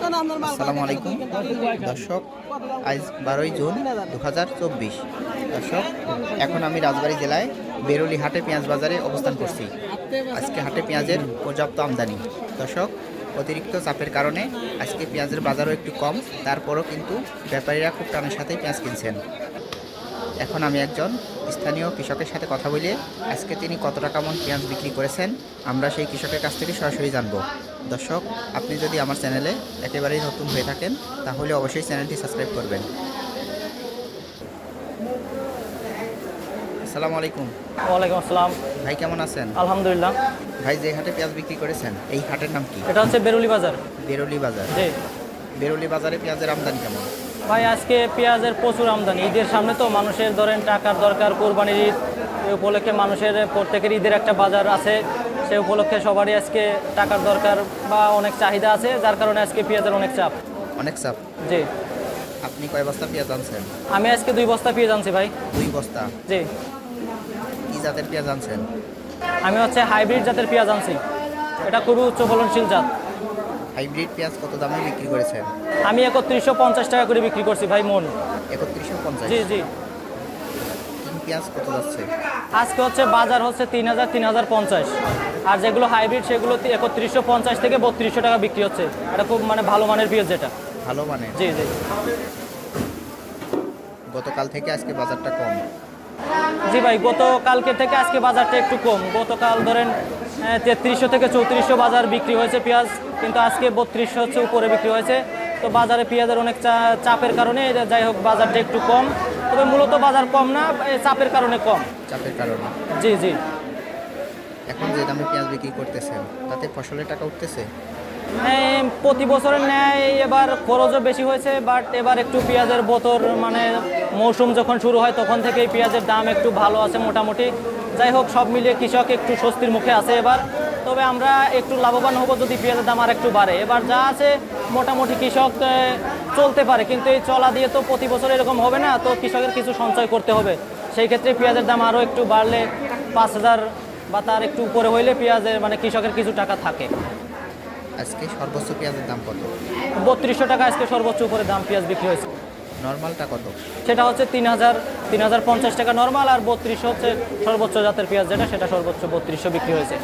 আসসালামু আলাইকুম। দর্শক আজ বারোই জুন দু হাজার চব্বিশ। দর্শক এখন আমি রাজবাড়ী জেলায় বেরোলি হাটে পেঁয়াজ বাজারে অবস্থান করছি। আজকে হাটে পেঁয়াজের পর্যাপ্ত আমদানি। দর্শক অতিরিক্ত চাপের কারণে আজকে পেঁয়াজের বাজারও একটু কম তারপরও কিন্তু ব্যাপারীরা খুব টানের সাথেই পেঁয়াজ কিনছেন। এখন আমি একজন স্থানীয় কৃষকের সাথে কথা বলে আজকে তিনি কত টাকা মন পেঁয়াজ বিক্রি করেছেন আমরা সেই কৃষকের কাছ থেকে সরাসরি জানব। দর্শক আপনি যদি আমার চ্যানেলে একেবারেই নতুন হয়ে থাকেন তাহলে অবশ্যই চ্যানেলটি সাবস্ক্রাইব করবেন। আসসালামু আলাইকুম। ওয়ালাইকুম আসসালাম। ভাই কেমন আছেন? আলহামদুলিল্লাহ। ভাই যে হাটে পেঁয়াজ বিক্রি করেছেন এই হাটের নাম কি? এটা হচ্ছে বেরুলি বাজার। বেরুলি বাজার। জি। বেরোলি বাজারে পেঁয়াজের আমদানি কেমন? ভাই আজকে পেঁয়াজের প্রচুর আমদানি। ঈদের সামনে তো মানুষের ধরেন টাকার দরকার কোরবানির ঈদ উপলক্ষে মানুষের প্রত্যেকের ঈদের একটা বাজার আছে। সে উপলক্ষে সবারই আজকে টাকার দরকার বা অনেক চাহিদা আছে যার কারণে আজকে পেঁয়াজের অনেক চাপ। অনেক চাপ? জি। আপনি কয় বস্তা পেঁয়াজ আনছেন? আমি আজকে দুই বস্তা পেঁয়াজ আনছি ভাই। দুই বস্তা? জি। কি জাতের পেঁয়াজ আনছেন? আমি হচ্ছে হাইব্রিড জাতের পেঁয়াজ আনছি। এটা খুবই উচ্চ ফলনশীল জাত। হাইব্রিড পেঁয়াজ কত দামে বিক্রি করেছেন? আমি একত্রিশশো পঞ্চাশ টাকা করে বিক্রি করছি ভাই মন। একত্রিশশো পঞ্চাশ। জি জি। পেঁয়াজ কত যাচ্ছে? আজকে হচ্ছে বাজার হচ্ছে তিন হাজার তিন হাজার পঞ্চাশ। আর যেগুলো হাইব্রিড সেগুলো একত্রিশশো পঞ্চাশ থেকে বত্রিশশো টাকা বিক্রি হচ্ছে। এটা খুব মানে ভালো মানের পেঁয়াজ যেটা। ভালো মানে জি জি। গতকাল থেকে আজকে বাজারটা কম? জি ভাই গতকালকে থেকে আজকে বাজারটা একটু কম। গতকাল ধরেন তেত্রিশশো থেকে চৌত্রিশশো বাজার বিক্রি হয়েছে পেঁয়াজ কিন্তু আজকে বত্রিশশো হচ্ছে উপরে বিক্রি হয়েছে। তো বাজারে পেঁয়াজের অনেক চাপের কারণে যাই হোক বাজারটা একটু কম। তবে মূলত বাজার কম না চাপের কারণে কম। চাপের কারণে। জি জি। এখন যে দামে পেঁয়াজ বিক্রি করতেছেন তাতে ফসলের টাকা উঠতেছে? প্রতি বছরের ন্যায় এবার খরচও বেশি হয়েছে বাট এবার একটু পেঁয়াজের বোতর মানে মৌসুম যখন শুরু হয় তখন থেকেই পেঁয়াজের দাম একটু ভালো আছে মোটামুটি। যাই হোক সব মিলিয়ে কৃষক একটু স্বস্তির মুখে আছে এবার। তবে আমরা একটু লাভবান হব যদি পেঁয়াজের দাম আর একটু বাড়ে। এবার যা আছে মোটামুটি কৃষক চলতে পারে। কিন্তু এই চলা দিয়ে তো প্রতি বছর এরকম হবে না তো কৃষকের কিছু সঞ্চয় করতে হবে। সেই ক্ষেত্রে পেঁয়াজের দাম আরও একটু বাড়লে পাঁচ হাজার বা তার একটু উপরে হইলে পেঁয়াজের মানে কৃষকের কিছু টাকা থাকে। আজকে সর্বোচ্চ পেঁয়াজের দাম কত? বত্রিশশো টাকা আজকে সর্বোচ্চ উপরে দাম পেঁয়াজ বিক্রি হয়েছে। নর্মালটা কত? সেটা হচ্ছে তিন হাজার তিন হাজার পঞ্চাশ টাকা নর্মাল আর বত্রিশশো হচ্ছে সর্বোচ্চ জাতের পেঁয়াজ যেটা, সেটা সর্বোচ্চ বত্রিশশো বিক্রি হয়েছে।